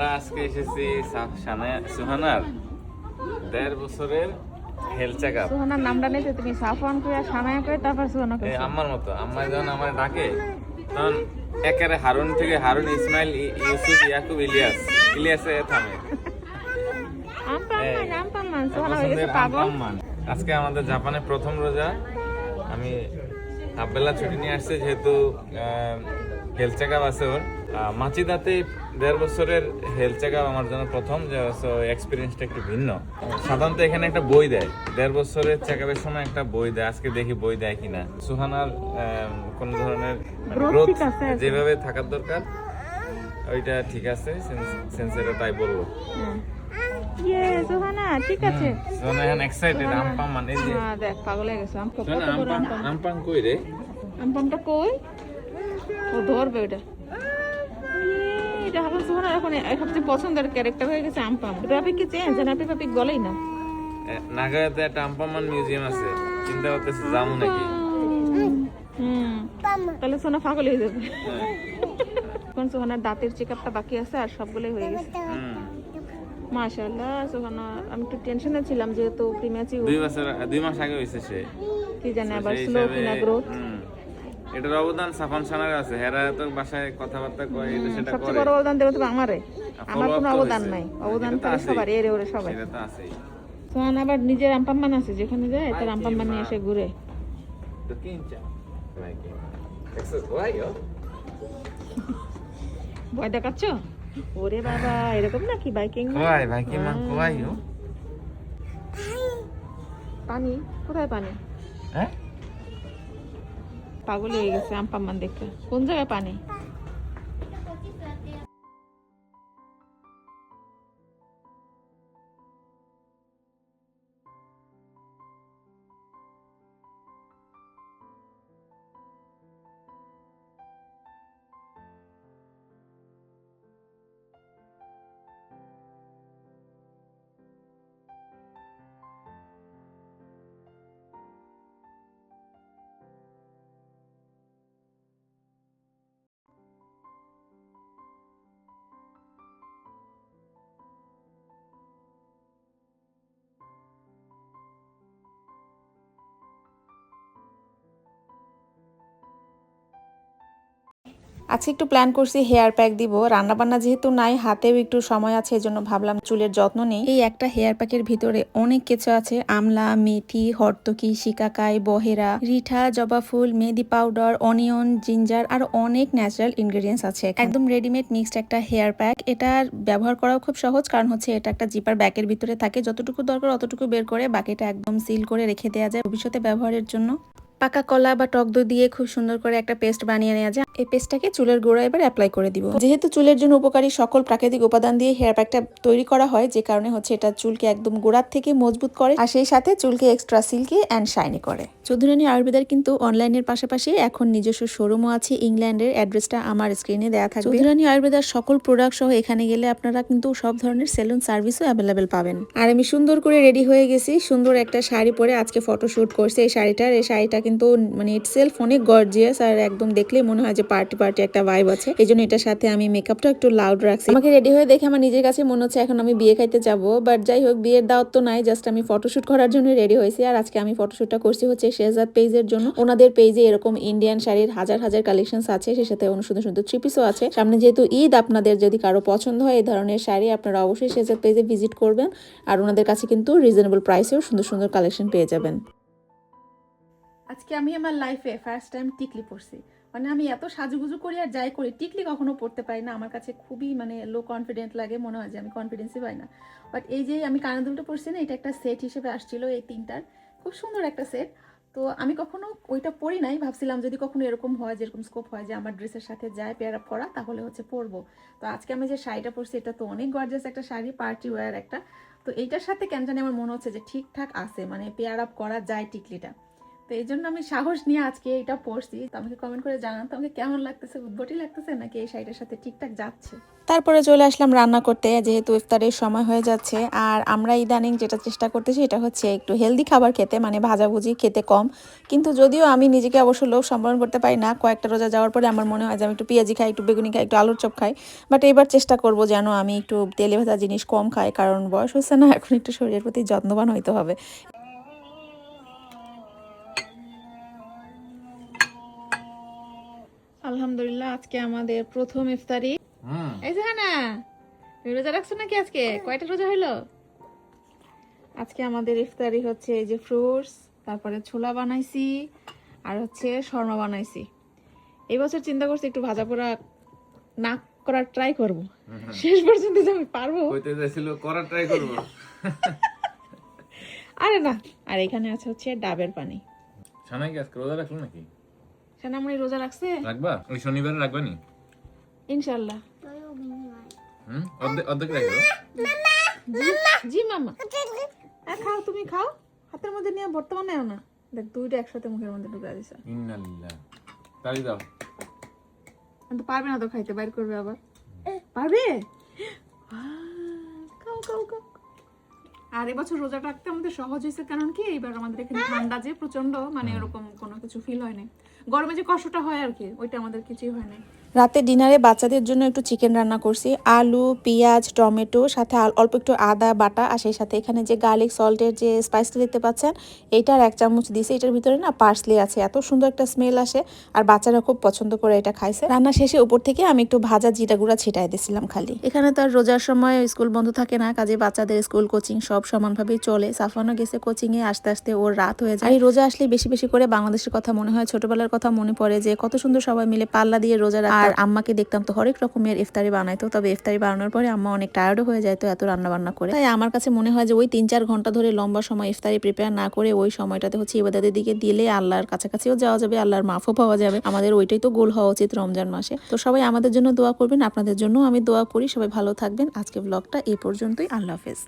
আমরা আজকে এসেছি সুহানার দেড় বছরের হেলথ চেক আপ সোহানার নামটা নিতে তুমি সানায়া তারপর সোহানা আম্মার মতো আম্মা যখন আমার ডাকে তখন একেবারে হারুন থেকে হারুন ইসমাইল ইউসুফ ইয়াকুব ইলিয়াস। থামে। আজকে আমাদের জাপানে প্রথম রোজা। আমি হাফবেলা ছুটি নিয়ে আসছে যেহেতু হেলথ চেক আপ আছে ওর। মাচিদাতে দেড় বছরের হেলথ চেক আপ আমার জন্য প্রথম যে এক্সপিরিয়েন্সটা একটু ভিন্ন। সাধারণত এখানে একটা বই দেয়। দেড় বছরের চেক আপের সময় একটা বই দেয়। আজকে দেখি বই দেয় কিনা। সুহানার কোন ধরনের গ্রোথ যেভাবে থাকার দরকার ওইটা ঠিক আছে। সেন্সেরও তাই বলব ইয়ে ঠিক আছে। মানে হ্যাঁ দেখ পাগল হয়ে গেছে। আম আম্পাম আমপাম কই রে? কই? ও ধরবে ওটা এটা সোহানা এখন সবচেয়ে পছন্দের ক্যারেক্টার হয়ে গেছে আম্পাম। ট্রাফিক কি চেঞ্জ নাপি পাপিক গলেই না। এ, নাগায়াতে একটা আম্পামান মিউজিয়াম আছে। চিন্তা করতেছে যাব নাকি? হুম। তাহলে সোনা পাগল হয়ে যাবে। এখন সোহানার দাঁতের চেক আপটা বাকি আছে আর সবগুলোই হয়ে গেছে। মাশাআল্লাহ সোহানা আমি একটু টেনশনে ছিলাম যেহেতু প্রিম্যাচিউ দুই বছর দুই মাস আগে হয়েছে সে। কি জানে আবার স্লো কিনা গ্রোথ। এটার অবদান সাফান সানার আছে। হেরা তো বাসায় কথাবার্তা কয় এটা সেটা সবচেয়ে বড় অবদান দেবে তবে আমারে। আমার কোনো অবদান নাই। অবদান এটা তো তো সবার এরে ওরে সবাই। সেটা তো আছেই। সোহান আবার নিজের আম্পাম্মান আছে যেখানে যায় তার আম্পাম্মান নিয়ে এসে ঘুরে। তো ইয়ো ভয় দেখাচ্ছ? ওরে বাবা এরকম নাকি বাইকিং কোয়াই ভাই কি মা কোয়াই পানি? কোথায় পানি? হ্যাঁ? পাগল হয়ে গেছে আম্পাম্মান দেখে। কোন জায়গায় পানি? আজকে একটু প্ল্যান করছি হেয়ার প্যাক দিব। রান্না বান্না যেহেতু নাই, হাতেও একটু সময় আছে, এজন্য ভাবলাম চুলের যত্ন নেই। এই একটা হেয়ার প্যাকের ভিতরে অনেক কিছু আছে। আমলা, মেথি, হর্তকি, শিকাকাই, বহেরা, রিঠা, জবা ফুল, মেহেদি পাউডার অনিয়ন জিঞ্জার আর অনেক ন্যাচারাল ইনগ্রেডিয়েন্টস আছে একদম রেডিমেড মিক্সড একটা হেয়ার প্যাক এটার ব্যবহার করাও খুব সহজ, কারণ হচ্ছে এটা একটা জিপার ব্যাগের ভিতরে থাকে। যতটুকু দরকার, অতটুকু বের করে বাকিটা একদম সিল করে রেখে দেওয়া যায় ভবিষ্যতে ব্যবহারের জন্য। পাকা কলা বা টক দই দিয়ে খুব সুন্দর করে একটা পেস্ট বানিয়ে নেওয়া যায়। এই পেস্টটাকে চুলের গোড়া এবার অ্যাপ্লাই করে দিব। যেহেতু চুলের জন্য উপকারী সকল প্রাকৃতিক উপাদান দিয়ে হেয়ার প্যাকটা তৈরি করা হয়, যে কারণে হচ্ছে এটা চুলকে একদম গোড়ার থেকে মজবুত করে আর সেই সাথে চুলকে এক্সট্রা সিল্কি অ্যান্ড শাইনি করে। চৌধুরানী আয়ুর্বেদার কিন্তু অনলাইনের পাশাপাশি এখন নিজস্ব শোরুমও আছে, ইংল্যান্ডের অ্যাড্রেসটা আমার স্ক্রিনে দেওয়া থাকবে। চৌধুরানী আয়ুর্বেদার সকল প্রোডাক্ট সহ এখানে গেলে আপনারা কিন্তু সব ধরনের সেলুন সার্ভিসও অ্যাভেলেবেল পাবেন। আর আমি সুন্দর করে রেডি হয়ে গেছি, সুন্দর একটা শাড়ি পরে আজকে ফটোশুট করছে। এই শাড়িটার, এই শাড়িটা কিন্তু মানে ইটসেলফ অনেক গর্জিয়াস আর একদম দেখলেই মনে হয় যে পার্টি পার্টি একটা ভাইব আছে। এই জন্য এটার সাথে আমি মেকআপটা একটু লাউড রাখছি। আমাকে রেডি হয়ে দেখে আমার নিজের কাছে মনে হচ্ছে এখন আমি বিয়ে খাইতে যাব বাট যাই হোক, বিয়ের দাওয়াত তো নাই জাস্ট আমি ফটোশুট করার জন্য রেডি হয়েছি। আর আজকে আমি ফটোশুটটা করছি হচ্ছে শেহজাদ পেজের জন্য। ওনাদের পেজে এরকম ইন্ডিয়ান শাড়ির হাজার হাজার কালেকশন আছে, সে সাথে সুন্দর সুন্দর থ্রি পিসও আছে। সামনে যেহেতু ঈদ, আপনাদের যদি কারও পছন্দ হয় এই ধরনের শাড়ি, আপনারা অবশ্যই শেহজাদ পেজে ভিজিট করবেন। আর ওনাদের কাছে কিন্তু রিজনেবল প্রাইসেও সুন্দর সুন্দর কালেকশন পেয়ে যাবেন। আজকে আমি আমার লাইফে ফার্স্ট টাইম টিকলি পরছি। মানে আমি এত সাজুগুজু করি আর যাই করি, টিকলি কখনো পড়তে পারি না। আমার কাছে খুবই মানে লো কনফিডেন্ট লাগে, মনে হয় যে আমি কনফিডেন্সই পাই না। বাট এই যে আমি কানের দুলটা পরছি না, এটা একটা সেট হিসেবে আসছিল এই তিনটার। খুব সুন্দর একটা সেট তো আমি কখনো ওইটা পরি নাই, ভাবছিলাম যদি কখনো এরকম হয়, যেরকম স্কোপ হয় যে আমার ড্রেসের সাথে যায় পেয়ার আপ করা, তাহলে হচ্ছে পরবো। তো আজকে আমি যে শাড়িটা পরছি, এটা তো অনেক গর্জাস একটা শাড়ি পার্টি ওয়্যার একটা। তো এইটার সাথে কেন জানি আমার মনে হচ্ছে যে ঠিকঠাক আছে মানে পেয়ার আপ করা যায় টিকলিটা। তো এই জন্য আমি সাহস নিয়ে আজকে এটা পরছি তো আমাকে কমেন্ট করে জানান তো আমাকে কেমন লাগতেছে উদ্ভটই লাগতেছে নাকি এই শাড়িটার সাথে ঠিকঠাক যাচ্ছে? তারপরে চলে আসলাম রান্না করতে, যেহেতু ইফতারের সময় হয়ে যাচ্ছে। আর আমরা ইদানিং যেটা চেষ্টা করতেছি এটা হচ্ছে একটু হেলদি খাবার খেতে মানে ভাজাভুজি খেতে কম। কিন্তু যদিও আমি নিজেকে অবশ্য লোভ সম্বরণ করতে পারি না, কয়েকটা রোজা যাওয়ার পরে আমার মনে হয় যে আমি একটু পেঁয়াজি খাই, একটু বেগুনি খাই, একটু আলুর চপ খাই। বাট এবার চেষ্টা করব যেন আমি একটু তেলে ভাজা জিনিস কম খাই, কারণ বয়স হচ্ছে না, এখন একটু শরীরের প্রতি যত্নবান হইতে হবে। আলহামদুলিল্লাহ আজকে আমাদের প্রথম ইফতারি। এই যে না রোজা রাখছো নাকি আজকে? কয়টা রোজা হইল? আজকে আমাদের ইফতারি হচ্ছে এই যে ফ্রুটস তারপরে ছোলা বানাইছি আর হচ্ছে শর্মা বানাইছি। এই বছর চিন্তা করছি একটু ভাজা পোড়া না করার ট্রাই করব। শেষ পর্যন্ত যে আমি পারব। কইতে যাইছিল করা ট্রাই করব। আরে না আর এখানে আছে হচ্ছে ডাবের পানি। সানাই কি আজকে রোজা রাখল নাকি? সোনামণি রোজা রাখছে? রাখবা? ওই শনিবারে রাখবা নি? ইনশাল্লাহ। হুম? অর্ধেক অর্ধেক রাখব? জি- জি মামা খাও তুমি খাও। হাতের মধ্যে নিয়ে বর্তমানে না। দেখ দুইটা একসাথে মুখের মধ্যে ঢুকা দিছে। ইন্নালিল্লাহ তালি দাও। কিন্তু পারবে না তো খাইতে বাইর করবে আবার। পারবে? খাও খাও খাও। আর এবছর রোজা রাখতে আমাদের সহজ হয়েছে কারণ কি এইবার আমাদের এখানে ঠান্ডা যে প্রচণ্ড মানে ওরকম কোনো কিছু ফিল হয়নি। গরমে যে কষ্টটা হয় আর কি ওইটা আমাদের কিছুই হয় নাই। রাতে ডিনারে বাচ্চাদের জন্য একটু চিকেন রান্না করছি। আলু, পেঁয়াজ, টমেটো, সাথে অল্প একটু আদা, বাটা আর সেই সাথে এখানে যে গার্লিক সল্টের যে স্পাইসটা দেখতে পাচ্ছেন, এইটার এক চামচ দিয়েছে এটার ভিতরে না পার্সলি আছে। এত সুন্দর একটা স্মেল আসে আর বাচ্চারা খুব পছন্দ করে এটা খাইছে। রান্না শেষে উপর থেকে আমি একটু ভাজা জিরা গুঁড়া ছিটাই দিয়েছিলাম খালি। এখানে তো আর রোজার সময় স্কুল বন্ধ থাকে না, কাজে বাচ্চাদের স্কুল কোচিং সব সমানভাবেই চলে। সাফানো গেছে কোচিংয়ে, আস্তে আস্তে ওর রাত হয়ে যায়। এই রোজা আসলে বেশি বেশি করে বাংলাদেশের কথা মনে হয়, ছোটবেলার কথা মনে পড়ে যে কত সুন্দর সবাই মিলে পাল্লা দিয়ে রোজা আর আম্মাকে দেখতাম তো হরেক রকমের ইফতারি বানাইতো তবে ইফতারি বানানোর পরে আম্মা অনেক টায়ার্ডও হয়ে যায় তো এত রান্না বান্না করে। তাই আমার কাছে মনে হয় যে ওই তিন চার ঘণ্টা ধরে লম্বা সময় ইফতারি প্রিপেয়ার না করে ওই সময়টাতে হচ্ছে ইবাদাতের দিকে দিলে আল্লাহর কাছাকাছিও যাওয়া যাবে আল্লাহর মাফও পাওয়া যাবে। আমাদের ওইটাই তো গোল হওয়া উচিত রমজান মাসে। তো সবাই আমাদের জন্য দোয়া করবেন আপনাদের জন্য আমি দোয়া করি। সবাই ভালো থাকবেন। আজকে ব্লগটা এই পর্যন্তই। আল্লাহ হাফেজ।